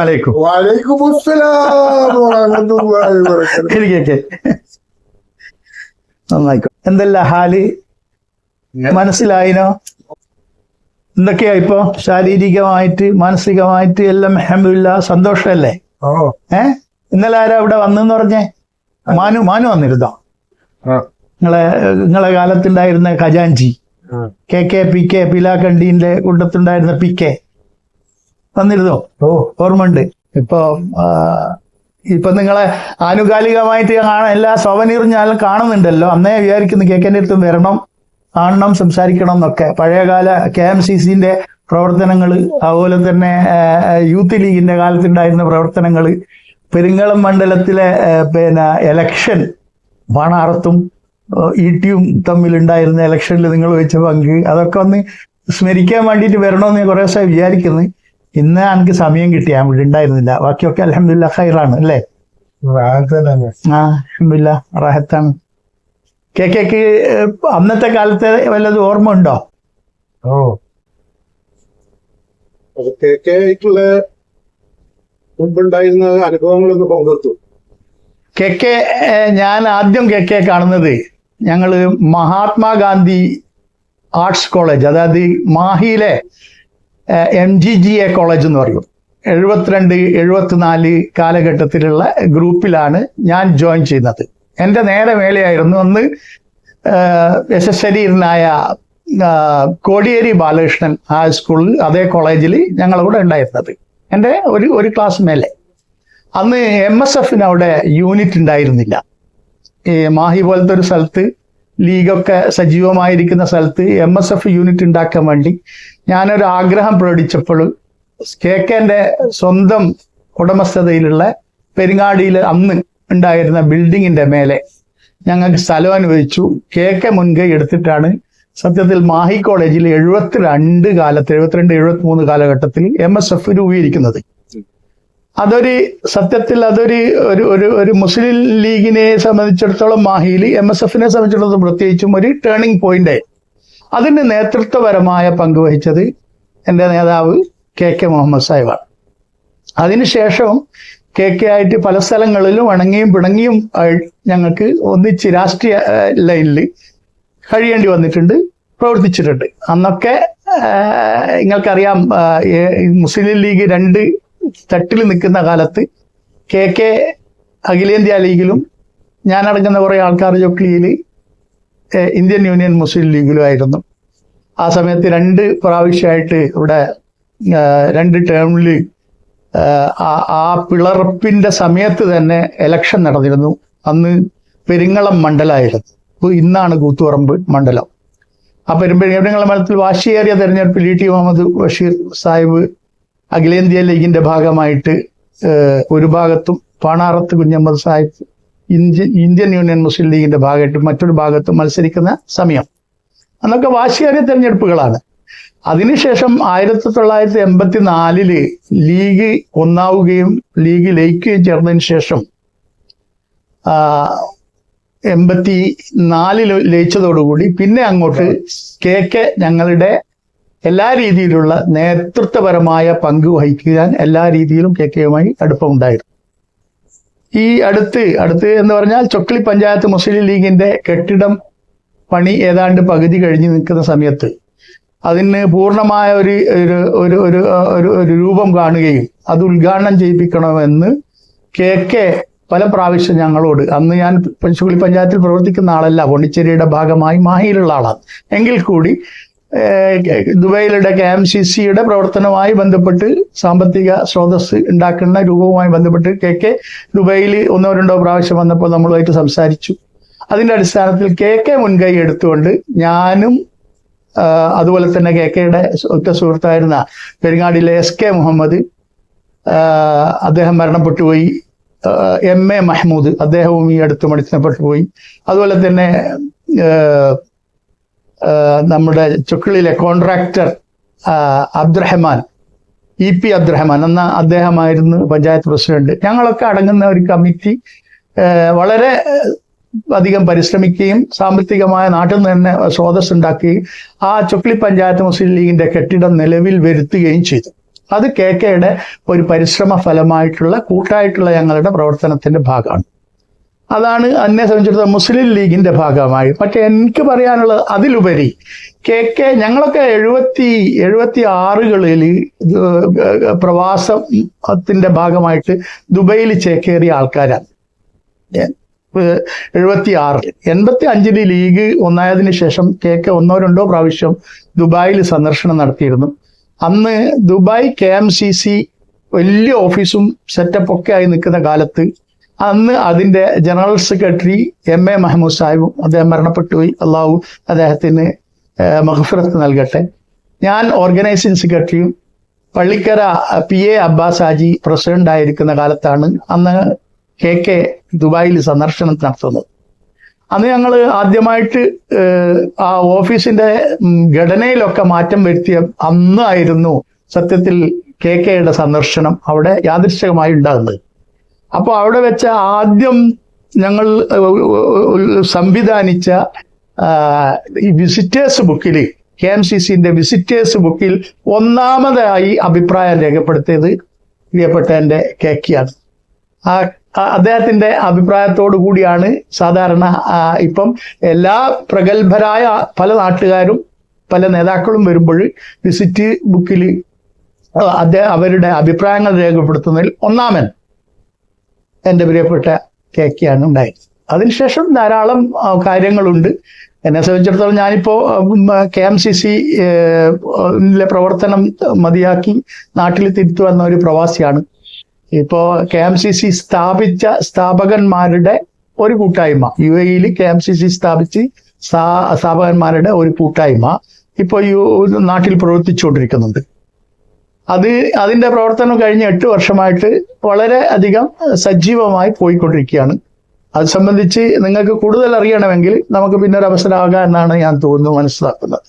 അലൈക്കും വലൈക്കും നന്നായിക്കോ. എന്തല്ല ഹാൽ? മനസ്സിലായിനോ? എന്തൊക്കെയാ ഇപ്പൊ? ശാരീരികമായിട്ട് മാനസികമായിട്ട് എല്ലാം അഹമ്മദില്ല സന്തോഷമല്ലേ ഏ? ഇന്നലെ ആരാ ഇവിടെ വന്നെന്ന് പറഞ്ഞേ? മാനു മാനു വന്നിരുന്നോ. നിങ്ങളെ നിങ്ങളെ കാലത്തുണ്ടായിരുന്ന ഖജാൻജി. കെ കെ പി കെ പിലാക്കണ്ടീന്റെ കൂട്ടത്തുണ്ടായിരുന്ന പി കെ. വന്നിരുന്നോ ഓ ഓർമ്മയുണ്ട്. ഇപ്പൊ ഇപ്പൊ നിങ്ങളെ ആനുകാലികമായിട്ട് എല്ലാ സോവനീർ ഞാൻ കാണുന്നുണ്ടല്ലോ. അന്നേ വിചാരിക്കുന്നു കേക്കന്റെ അടുത്തും വരണം കാണണം സംസാരിക്കണം എന്നൊക്കെ. പഴയകാല കെ എം സി സിന്റെ പ്രവർത്തനങ്ങൾ അതുപോലെ തന്നെ യൂത്ത് ലീഗിന്റെ കാലത്തുണ്ടായിരുന്ന പ്രവർത്തനങ്ങൾ പെരിങ്ങളം മണ്ഡലത്തിലെ പിന്നെ എലക്ഷൻ ബാണാറത്തും ഇടിയും തമ്മിലുണ്ടായിരുന്ന ഇലക്ഷനിൽ നിങ്ങൾ വെച്ച പങ്ക് അതൊക്കെ ഒന്ന് സ്മരിക്കാൻ വേണ്ടിയിട്ട് വരണമെന്ന് കുറേ ദിവസമായി വിചാരിക്കുന്നു. ഇന്ന് എനിക്ക് സമയം കിട്ടി. ഞാൻ ഇവിടെ ഉണ്ടായിരുന്നില്ല ബാക്കിയൊക്കെ അലഹമില്ല ഖൈറാണ് അല്ലേ? ആ അലഹമില്ല റാഹത്താണ്. കെ കെക്ക് അന്നത്തെ കാലത്തെ വല്ലതും ഓർമ്മ ഉണ്ടോ ഓ ആയിട്ടുള്ള മുമ്പുണ്ടായിരുന്ന അനുഭവങ്ങളൊന്ന് പങ്കെടുത്തു കെ കെ ഞാൻ ആദ്യം കെ കെ കാണുന്നത് ഞങ്ങൾ മഹാത്മാഗാന്ധി ആർട്സ് കോളേജ് അതായത് മാഹിയിലെ M G G A college എന്ന് പറയും. എഴുപത്തിരണ്ട് എഴുപത്തിനാല് കാലഘട്ടത്തിലുള്ള ഗ്രൂപ്പിലാണ് ഞാൻ ജോയിൻ ചെയ്യുന്നത്. എന്റെ നേരെ മേലെയായിരുന്നു അന്ന് യശശരീരനായ കോടിയേരി ബാലകൃഷ്ണൻ ഹൈസ്കൂളിൽ അതേ കോളേജിൽ ഞങ്ങളവിടെ ഉണ്ടായിരുന്നത്. എന്റെ ഒരു ഒരു ക്ലാസ് മേലെ. അന്ന് എം എസ് എഫിന് അവിടെ യൂണിറ്റ് ഉണ്ടായിരുന്നില്ല. ഈ മാഹി പോലത്തെ ഒരു സ്ഥലത്ത് ലീഗൊക്കെ സജീവമായിരിക്കുന്ന സ്ഥലത്ത് എം എസ് എഫ് യൂണിറ്റ് ഉണ്ടാക്കാൻ വേണ്ടി ഞാനൊരു ആഗ്രഹം പ്രകടിച്ചപ്പോൾ കെ കെന്റെ സ്വന്തം ഉടമസ്ഥതയിലുള്ള പെരിങ്ങാടിയിൽ അന്ന് ഉണ്ടായിരുന്ന ബിൽഡിങ്ങിന്റെ മേലെ ഞങ്ങൾക്ക് സ്ഥലം അനുവദിച്ചു. കെ കെ മുൻകൈ എടുത്തിട്ടാണ് സത്യത്തിൽ മാഹി കോളേജിൽ എഴുപത്തിരണ്ട് കാലത്ത് എഴുപത്തിരണ്ട് എഴുപത്തി മൂന്ന് കാലഘട്ടത്തിൽ എം എസ് എഫ് രൂപീകരിക്കുന്നത്. അതൊരു സത്യത്തിൽ അതൊരു ഒരു ഒരു ഒരു മുസ്ലിം ലീഗിനെ സംബന്ധിച്ചിടത്തോളം മാഹിയിൽ എം എസ് എഫിനെ സംബന്ധിച്ചിടത്തോളം പ്രത്യേകിച്ചും ഒരു ടേണിംഗ് പോയിന്റ് അതിന് നേതൃത്വപരമായ പങ്ക് വഹിച്ചത് എന്റെ നേതാവ് കെ കെ മുഹമ്മദ് സാഹിബാണ്. അതിനുശേഷം കെ കെ ആയിട്ട് പല സ്ഥലങ്ങളിലും ഇണങ്ങിയും പിണങ്ങിയും ഞങ്ങൾക്ക് ഒന്നിച്ച് രാഷ്ട്രീയ ലൈനിൽ കഴിയേണ്ടി വന്നിട്ടുണ്ട് പ്രവർത്തിച്ചിട്ടുണ്ട്. അന്നൊക്കെ നിങ്ങൾക്കറിയാം മുസ്ലിം ലീഗ് രണ്ട് തട്ടിൽ നിൽക്കുന്ന കാലത്ത് കെ കെ അഖിലേന്ത്യാ ലീഗിലും ഞാനടങ്ങുന്ന കുറേ ആൾക്കാർ ജോക്ലിയിൽ ഇന്ത്യൻ യൂണിയൻ മുസ്ലിം ലീഗിലും ആയിരുന്നു. ആ സമയത്ത് രണ്ട് പ്രാവശ്യമായിട്ട് ഇവിടെ രണ്ട് ടേമിൽ ആ പിളർപ്പിന്റെ സമയത്ത് തന്നെ എലക്ഷൻ നടന്നിരുന്നു. അന്ന് പെരിങ്ങളം മണ്ഡലമായിരുന്നു ഇപ്പോൾ ഇന്നാണ് കൂത്തുപറമ്പ് മണ്ഡലം. ആ പെരുമ്പെരിങ്ങളം മണ്ഡലത്തിൽ വാശിയേറിയ തെരഞ്ഞെടുപ്പിൽ ഇ ടി മുഹമ്മദ് ബഷീർ സാഹിബ് അഖിലേന്ത്യാ ലീഗിന്റെ ഭാഗമായിട്ട് ഒരു ഭാഗത്തും Panarath Kunhammad Sahib Indian Indian Union Muslim ലീഗിന്റെ ഭാഗമായിട്ട് മറ്റൊരു ഭാഗത്തും മത്സരിക്കുന്ന സമയം. അന്നൊക്കെ വാശിയേറിയ തെരഞ്ഞെടുപ്പുകളാണ്. അതിനുശേഷം ആയിരത്തി തൊള്ളായിരത്തി എൺപത്തി നാലിൽ ലീഗ് ഒന്നാവുകയും ലീഗ് ലയിക്കുകയും ചേർന്നതിന് ശേഷം എൺപത്തി നാലിൽ ലയിച്ചതോടുകൂടി പിന്നെ അങ്ങോട്ട് കെ കെ ഞങ്ങളുടെ എല്ലാ രീതിയിലുള്ള നേതൃത്വപരമായ പങ്ക് വഹിക്കാൻ എല്ലാ രീതിയിലും കെ കെയുമായി അടുപ്പമുണ്ടായിരുന്നു. ഈ അടുത്ത് അടുത്ത് എന്ന് പറഞ്ഞാൽ ചൊക്ലി പഞ്ചായത്ത് മുസ്ലിം ലീഗിന്റെ കെട്ടിടം പണി ഏതാണ്ട് പകുതി കഴിഞ്ഞ് നിൽക്കുന്ന സമയത്ത് അതിന് പൂർണമായ ഒരു ഒരു ഒരു ഒരു രൂപം കാണുകയും അത് ഉദ്ഘാടനം ചെയ്യിപ്പിക്കണമെന്ന് കെ കെ പല പ്രാവശ്യം ഞങ്ങളോട് അന്ന് ഞാൻ പഞ്ചുകുളി പഞ്ചായത്തിൽ പ്രവർത്തിക്കുന്ന ആളല്ല പോണ്ടിച്ചേരിയുടെ ഭാഗമായി മാഹിയിലുള്ള ആളാണ്. എങ്കിൽ കൂടി ഏഹ്, ദുബൈയിലുള്ള കെ എം സി സിയുടെ പ്രവർത്തനവുമായി ബന്ധപ്പെട്ട് സാമ്പത്തിക സ്രോതസ് ഉണ്ടാക്കുന്ന രൂപവുമായി ബന്ധപ്പെട്ട് കെ കെ ദുബൈയിൽ ഒന്നോ രണ്ടോ പ്രാവശ്യം വന്നപ്പോൾ നമ്മളുമായിട്ട് സംസാരിച്ചു. അതിന്റെ അടിസ്ഥാനത്തിൽ കെ കെ മുൻകൈ എടുത്തുകൊണ്ട് ഞാനും അതുപോലെ തന്നെ കെ കെയുടെ ഒറ്റ സുഹൃത്തായിരുന്ന പെരിങ്ങാടിയിലെ എസ് കെ മുഹമ്മദ് അദ്ദേഹം മരണപ്പെട്ടുപോയി. എം എ മഹ്മൂദ് അദ്ദേഹവും ഈ അടുത്ത് മടിച്ചപ്പെട്ടു പോയി. അതുപോലെ തന്നെ നമ്മുടെ ചുക്കളിലെ contractor Abdurahman E P Abdurahman എന്ന അദ്ദേഹമായിരുന്നു പഞ്ചായത്ത് പ്രസിഡന്റ്. ഞങ്ങളൊക്കെ അടങ്ങുന്ന ഒരു കമ്മിറ്റി വളരെ അധികം പരിശ്രമിക്കുകയും സാമ്പത്തികമായ നാട്ടിൽ നിന്ന് തന്നെ സ്രോതസ് ഉണ്ടാക്കുകയും ആ ചുക്ലി പഞ്ചായത്ത് മുസ്ലിം ലീഗിന്റെ കെട്ടിടം നിലവിൽ വരുത്തുകയും ചെയ്തു. അത് കെ കെയുടെ ഒരു പരിശ്രമ ഫലമായിട്ടുള്ള കൂട്ടായിട്ടുള്ള ഞങ്ങളുടെ പ്രവർത്തനത്തിന്റെ ഭാഗമാണ്. അതാണ് എന്നെ സംബന്ധിച്ചിടത്തോളം മുസ്ലിം ലീഗിന്റെ ഭാഗമായി. പക്ഷെ എനിക്ക് പറയാനുള്ളത് അതിലുപരി കെ കെ ഞങ്ങളൊക്കെ എഴുപത്തി എഴുപത്തി ആറുകളിൽ പ്രവാസത്തിന്റെ ഭാഗമായിട്ട് ദുബൈയിൽ ചേക്കേറിയ ആൾക്കാരാണ്. എഴുപത്തി ആറിൽ എൺപത്തി അഞ്ചിൽ ലീഗ് ഒന്നായതിനു ശേഷം കെ കെ ഒന്നോ രണ്ടോ പ്രാവശ്യം ദുബായിൽ സന്ദർശനം നടത്തിയിരുന്നു. അന്ന് Dubai K M C C വലിയ ഓഫീസും സെറ്റപ്പ് ഒക്കെ ആയി നിൽക്കുന്ന കാലത്ത് അന്ന് അതിന്റെ general secretary M A Mahmood സാഹിബും അദ്ദേഹം മരണപ്പെട്ടുപോയി അള്ളാഹു അദ്ദേഹത്തിന് മഹഫിറത്ത് നൽകട്ടെ. ഞാൻ ഓർഗനൈസിംഗ് സെക്രട്ടറിയും Pallikkara P A Abbas Haji president ആയിരിക്കുന്ന കാലത്താണ് അന്ന് കെ കെ ദുബായിൽ സന്ദർശനം നടത്തുന്നത്. അന്ന് ഞങ്ങൾ ആദ്യമായിട്ട് ആ ഓഫീസിന്റെ ഘടനയിലൊക്കെ മാറ്റം വരുത്തിയ അന്നായിരുന്നു സത്യത്തിൽ കെ കെയുടെ സന്ദർശനം അവിടെ യാദൃശ്ചികമായി ഉണ്ടാകുന്നത്. അപ്പോൾ അവിടെ വെച്ച ആദ്യം ഞങ്ങൾ സംവിധാനിച്ച ഈ വിസിറ്റേഴ്സ് ബുക്കിൽ കെ എം സി സിന്റെ വിസിറ്റേഴ്സ് ബുക്കിൽ ഒന്നാമതായി അഭിപ്രായം രേഖപ്പെടുത്തിയത് പ്രിയപ്പെട്ട എന്റെ കെ കെയാണ് ആ അദ്ദേഹത്തിന്റെ അഭിപ്രായത്തോടു കൂടിയാണ് സാധാരണ ഇപ്പം എല്ലാ പ്രഗത്ഭരായ പല നാട്ടുകാരും പല നേതാക്കളും വരുമ്പോൾ വിസിറ്റ് ബുക്കിൽ അദ്ദേഹം അവരുടെ അഭിപ്രായങ്ങൾ രേഖപ്പെടുത്തുന്നതിൽ ഒന്നാമൻ. എന്റെ പ്രിയപ്പെട്ട കെ കെയാണ് ഉണ്ടായത്. അതിനുശേഷം ധാരാളം കാര്യങ്ങളുണ്ട്. എന്നെ സംബന്ധിച്ചിടത്തോളം ഞാനിപ്പോ കെ എം സി സി പ്രവർത്തനം മതിയാക്കി നാട്ടിൽ തിരിച്ചു വന്ന ഒരു പ്രവാസിയാണ്. ഇപ്പോ കെ എം സി സി സ്ഥാപിച്ച സ്ഥാപകന്മാരുടെ ഒരു കൂട്ടായ്മ. യു എയിൽ കെ എം സി സി സ്ഥാപിച്ച് സ്ഥാപകന്മാരുടെ ഒരു കൂട്ടായ്മ ഇപ്പോൾ യു നാട്ടിൽ പ്രവർത്തിച്ചുകൊണ്ടിരിക്കുന്നുണ്ട്. അത് അതിന്റെ പ്രവർത്തനം കഴിഞ്ഞ എട്ട് വർഷമായിട്ട് വളരെ അധികം സജീവമായി പോയിക്കൊണ്ടിരിക്കുകയാണ്. അത് സംബന്ധിച്ച് നിങ്ങൾക്ക് കൂടുതൽ അറിയണമെങ്കിൽ നമുക്ക് പിന്നൊരു അവസരമാകാം എന്നാണ് ഞാൻ തോന്നുന്നു മനസ്സിലാക്കുന്നത്.